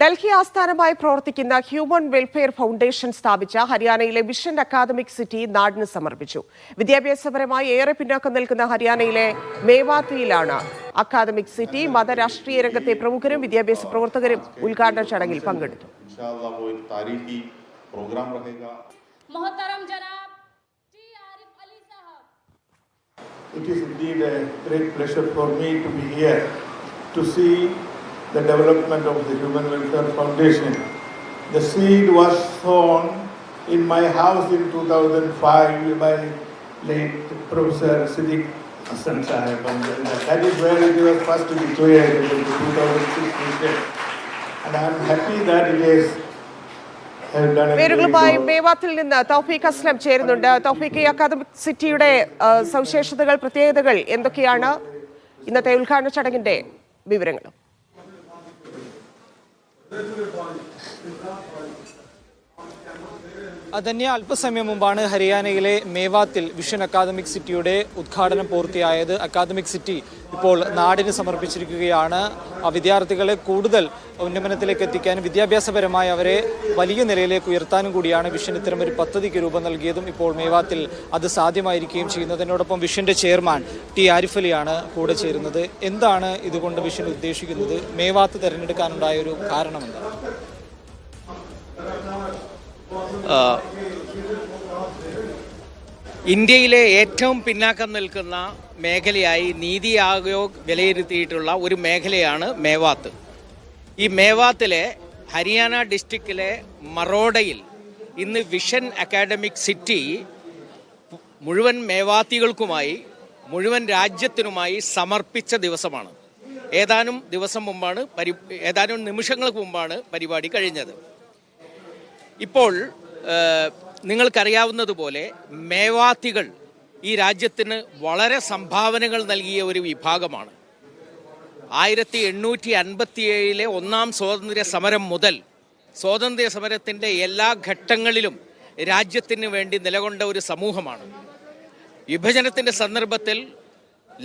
ഡൽഹി ആസ്ഥാനമായി പ്രവർത്തിക്കുന്ന human welfare foundation സ്ഥാപിച്ച ഹരിയാനയിലെ വിഷൻ അക്കാദമിക് സിറ്റി നാടിന് സമർപ്പിച്ചു. വിദ്യാഭ്യാസപരമായി ഏറെ പിന്നാക്കം നിൽക്കുന്ന ഹരിയാനയിലെ മേവാത്തിയിലാണ് അക്കാദമിക് സിറ്റി മതരാഷ്ട്രീയ രംഗത്തെ പ്രമുഖരും വിദ്യാഭ്യാസ പ്രവർത്തകരും ഉദ്ഘാടന ചടങ്ങിൽ പങ്കെടുത്തു. It is indeed a great pleasure for me to be here to see the development of the Human Welfare Foundation. The seed was sown in my house in 2005 by late Professor Siddiq Hassan Sahib. That is where it was first declared in the 2006 mission. And I am happy that it is പേരുകളുമായി. മേവാത്തിൽ നിന്ന് തൗഫീഖ് അസ്ലം ചേരുന്നുണ്ട് തൗഫീഖ് ഈ academic സിറ്റിയുടെ സവിശേഷതകൾ പ്രത്യേകതകൾ എന്തൊക്കെയാണ് ഇന്നത്തെ ഉദ്ഘാടന ചടങ്ങിന്റെ Ne tür bir faaliyet? അതന്നെ അല്പസമയം മുമ്പാണ് ഹരിയാനയിലെ മേവാത്തിൽ വിഷൻ അക്കാദമിക് സിറ്റിയുടെ ഉദ്ഘാടനം പൂർത്തിയായത്. അക്കാദമിക് സിറ്റി ഇപ്പോൾ നാടിന് സമർപ്പിച്ചിരിക്കുകയാണ്. വിദ്യാർത്ഥികളെ കൂടുതൽ ഉന്നമനത്തിലേക്ക് എത്തിക്കാനും വിദ്യാഭ്യാസപരമായി അവരെ വലിയ നിലയിലേക്ക് ഉയർത്താനും കൂടിയാണ് വിഷൻ ഇത്തരം ഒരു പദ്ധതിക്ക് രൂപം നൽകിയതും ഇപ്പോൾ മേവാത്തിൽ അത് സാധ്യമായിരിക്കുകയും ചെയ്യുന്നതിനോടൊപ്പം വിഷന്റെ ചെയർമാൻ ടി ആരിഫ് അലിയാണ് കൂടെ ചേരുന്നത്. എന്താണ് ഇതുകൊണ്ട് വിഷൻ ഉദ്ദേശിക്കുന്നത്? മേവാത്ത് തിരഞ്ഞെടുക്കാനുണ്ടായ ഒരു കാരണം എന്താണ് ഇന്ത്യയിലെ ഏറ്റവും പിന്നാക്കം നിൽക്കുന്ന മേഖലയായി നീതി ആയോഗ് വിലയിരുത്തിയിട്ടുള്ള ഒരു മേഖലയാണ് മേവാത്ത്. ഈ മേവാത്തിലെ ഹരിയാന ഡിസ്ട്രിക്റ്റിലെ മറോഡയിൽ ഇന്ന് വിഷൻ അക്കാഡമിക് സിറ്റി മുഴുവൻ മേവാത്തികൾക്കുമായി മുഴുവൻ രാജ്യത്തിനുമായി സമർപ്പിച്ച ദിവസമാണ്. ഏതാനും ദിവസം മുമ്പാണ് പരി ഏതാനും നിമിഷങ്ങൾക്ക് മുമ്പാണ് പരിപാടി കഴിഞ്ഞത്. ഇപ്പോൾ നിങ്ങൾക്കറിയാവുന്നതുപോലെ മേവാത്തികൾ ഈ രാജ്യത്തിന് വളരെ സംഭാവനകൾ നൽകിയ ഒരു വിഭാഗമാണ്. ആയിരത്തി എണ്ണൂറ്റി അൻപത്തിയേഴിലെ ഒന്നാം സ്വാതന്ത്ര്യ സമരം മുതൽ സ്വാതന്ത്ര്യ സമരത്തിന്റെ എല്ലാ ഘട്ടങ്ങളിലും രാജ്യത്തിന് വേണ്ടി നിലകൊണ്ട ഒരു സമൂഹമാണ്. വിഭജനത്തിന്റെ സന്ദർഭത്തിൽ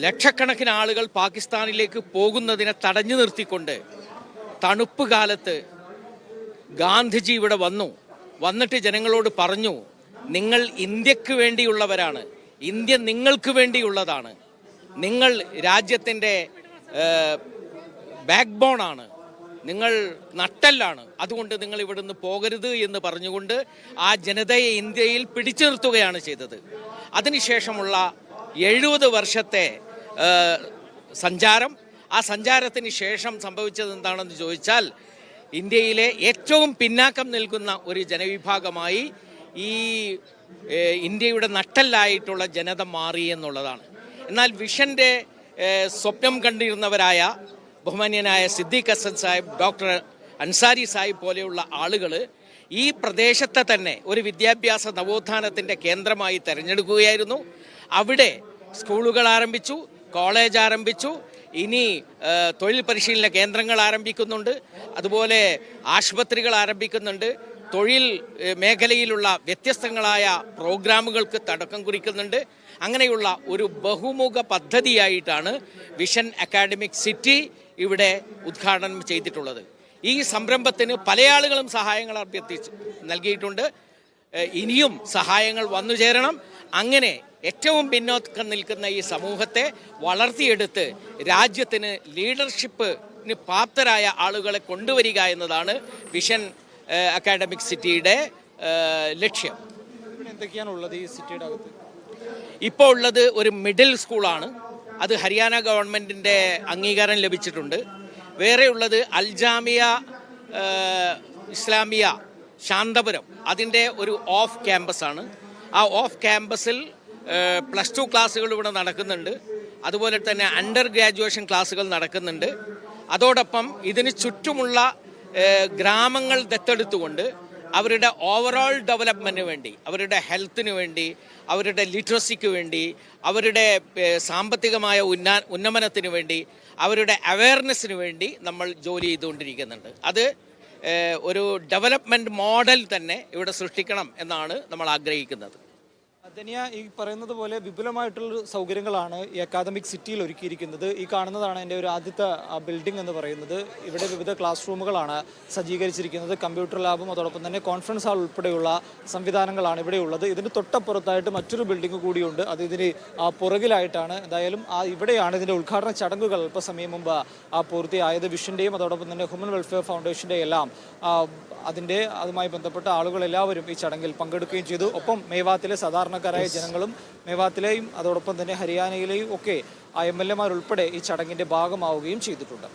ലക്ഷക്കണക്കിന് ആളുകൾ പാകിസ്ഥാനിലേക്ക് പോകുന്നതിനെ തടഞ്ഞു നിർത്തിക്കൊണ്ട് തണുപ്പ് കാലത്ത് ഗാന്ധിജി ഇവിടെ വന്നു. വന്നിട്ട് ജനങ്ങളോട് പറഞ്ഞു നിങ്ങൾ ഇന്ത്യയ്ക്ക് വേണ്ടിയുള്ളവരാണ്. ഇന്ത്യ നിങ്ങൾക്ക് വേണ്ടിയുള്ളതാണ്. നിങ്ങൾ രാജ്യത്തിന്റെ ബാക്ക് ബോണാണ് നിങ്ങൾ നട്ടല്ലാണ്. അതുകൊണ്ട് നിങ്ങൾ ഇവിടുന്ന് പോകരുത് എന്ന് പറഞ്ഞുകൊണ്ട് ആ ജനതയെ ഇന്ത്യയിൽ പിടിച്ചു നിർത്തുകയാണ് ചെയ്തത്. അതിനുശേഷമുള്ള എഴുപത് വർഷത്തെ സഞ്ചാരം. ആ സഞ്ചാരത്തിന് ശേഷം സംഭവിച്ചത് എന്താണെന്ന് ചോദിച്ചാൽ ഇന്ത്യയിലെ ഏറ്റവും പിന്നാക്കം നിൽക്കുന്ന ഒരു ജനവിഭാഗമായി ഈ ഇന്ത്യയുടെ നട്ടല്ലായിട്ടുള്ള ജനത മാറി എന്നുള്ളതാണ്. എന്നാൽ വിഷന്റെ സ്വപ്നം കണ്ടിരുന്നവരായ ബഹുമാന്യനായ സിദ്ദീഖ് ഹസൻ സാഹിബ് ഡോക്ടർ അൻസാരി സാഹിബ് പോലെയുള്ള ആളുകൾ ഈ പ്രദേശത്തെ തന്നെ ഒരു വിദ്യാഭ്യാസ നവോത്ഥാനത്തിന്റെ കേന്ദ്രമായി തിരഞ്ഞെടുക്കുകയായിരുന്നു. അവിടെ സ്കൂളുകൾ ആരംഭിച്ചു കോളേജ് ആരംഭിച്ചു ഇനി തൊഴിൽ പരിശീലന കേന്ദ്രങ്ങൾ ആരംഭിക്കുന്നുണ്ട്. അതുപോലെ ആശുപത്രികൾ ആരംഭിക്കുന്നുണ്ട്. തൊഴിൽ മേഖലയിലുള്ള വ്യത്യസ്തങ്ങളായ പ്രോഗ്രാമുകൾക്ക് തുടക്കം കുറിക്കുന്നുണ്ട്. അങ്ങനെയുള്ള ഒരു ബഹുമുഖ പദ്ധതിയായിട്ടാണ് വിഷൻ അക്കാഡമിക് സിറ്റി ഇവിടെ ഉദ്ഘാടനം ചെയ്തിട്ടുള്ളത്. ഈ സംരംഭത്തിന് പല ആളുകളും സഹായങ്ങൾ അഭ്യർത്ഥിച്ച് നൽകിയിട്ടുണ്ട്. ഇനിയും സഹായങ്ങൾ വന്നു ചേരണം. അങ്ങനെ ഏറ്റവും പിന്നോക്കം നിൽക്കുന്ന ഈ സമൂഹത്തെ വളർത്തിയെടുത്ത് രാജ്യത്തിന് ലീഡർഷിപ്പിന് പ്രാപ്തരായ ആളുകളെ കൊണ്ടുവരിക എന്നതാണ് വിഷൻ അക്കാഡമിക് സിറ്റിയുടെ ലക്ഷ്യം. എന്തൊക്കെയാണുള്ളത് എന്തൊക്കെയാണ് ഉള്ളത് ഈ സിറ്റിയുടെ അകത്ത്? ഇപ്പോൾ ഉള്ളത് ഒരു മിഡിൽ സ്കൂളാണ്. അത് ഹരിയാന ഗവൺമെന്റിന്റെ അംഗീകാരം ലഭിച്ചിട്ടുണ്ട്. വേറെയുള്ളത് അൽജാമിയ ഇസ്ലാമിയ ശാന്തപുരം അതിന്റെ ഒരു ഓഫ് ക്യാമ്പസാണ് ആ ഓഫ് ക്യാമ്പസിൽ പ്ലസ് ടു ക്ലാസ്സുകൾ ഇവിടെ നടക്കുന്നുണ്ട്. അതുപോലെ തന്നെ അണ്ടർ ഗ്രാജുവേഷൻ ക്ലാസ്സുകൾ നടക്കുന്നുണ്ട്. അതോടൊപ്പം ഇതിന് ചുറ്റുമുള്ള ഗ്രാമങ്ങൾ ദത്തെടുത്തുകൊണ്ട് അവരുടെ ഓവറോൾ ഡെവലപ്മെന്റിന് വേണ്ടി അവരുടെ ഹെൽത്തിന് വേണ്ടി അവരുടെ ലിറ്ററസിക്ക് വേണ്ടി അവരുടെ സാമ്പത്തികമായ ഉന്നാ ഉന്നമനത്തിന് വേണ്ടി അവരുടെ അവയർനെസ്സിന് വേണ്ടി നമ്മൾ ജോലി ചെയ്തുകൊണ്ടിരിക്കുന്നുണ്ട്. അത് ഒരു ഡെവലപ്മെന്റ് മോഡൽ തന്നെ ഇവിടെ സൃഷ്ടിക്കണം എന്നാണ് നമ്മൾ ആഗ്രഹിക്കുന്നത്. ധനിയ ഈ പറയുന്നത് പോലെ വിപുലമായിട്ടുള്ള സൗകര്യങ്ങളാണ് ഈ അക്കാദമിക് സിറ്റിയിൽ ഒരുക്കിയിരിക്കുന്നത്. ഈ കാണുന്നതാണ് എന്റെ ഒരു ആദ്യത്തെ ബിൽഡിംഗ് എന്ന് പറയുന്നത്. ഇവിടെ വിവിധ ക്ലാസ് റൂമുകളാണ് സജ്ജീകരിച്ചിരിക്കുന്നത്. കമ്പ്യൂട്ടർ ലാബും അതോടൊപ്പം തന്നെ കോൺഫറൻസ് ഹാൾ ഉൾപ്പെടെയുള്ള സംവിധാനങ്ങളാണ് ഇവിടെ ഉള്ളത്. ഇതിന് തൊട്ടപ്പുറത്തായിട്ട് മറ്റൊരു ബിൽഡിംഗ് കൂടിയുണ്ട്. അത് ഇതിന് പുറകിലായിട്ടാണ് എന്തായാലും ആ ഇവിടെയാണ് ഇതിന്റെ ഉദ്ഘാടന ചടങ്ങുകൾ അല്പസമയം മുമ്പ് ആ പൂർത്തിയായത്. വിഷന്റെയും അതോടൊപ്പം തന്നെ ഹ്യൂമൻ വെൽഫെയർ ഫൗണ്ടേഷന്റെ എല്ലാം അതിന്റെ അതുമായി ബന്ധപ്പെട്ട ആളുകളെല്ലാവരും ഈ ചടങ്ങിൽ പങ്കെടുക്കുകയും ചെയ്തു. ഒപ്പം മേവാത്തിലെ സാധാരണക്കാരായ ജനങ്ങളും മേവാത്തിലെയും അതോടൊപ്പം തന്നെ ഹരിയാനയിലെയും ഒക്കെ ആ എം എൽ എമാരുൾപ്പെടെ ഈ ചടങ്ങിന്റെ ഭാഗമാവുകയും ചെയ്തിട്ടുണ്ട്.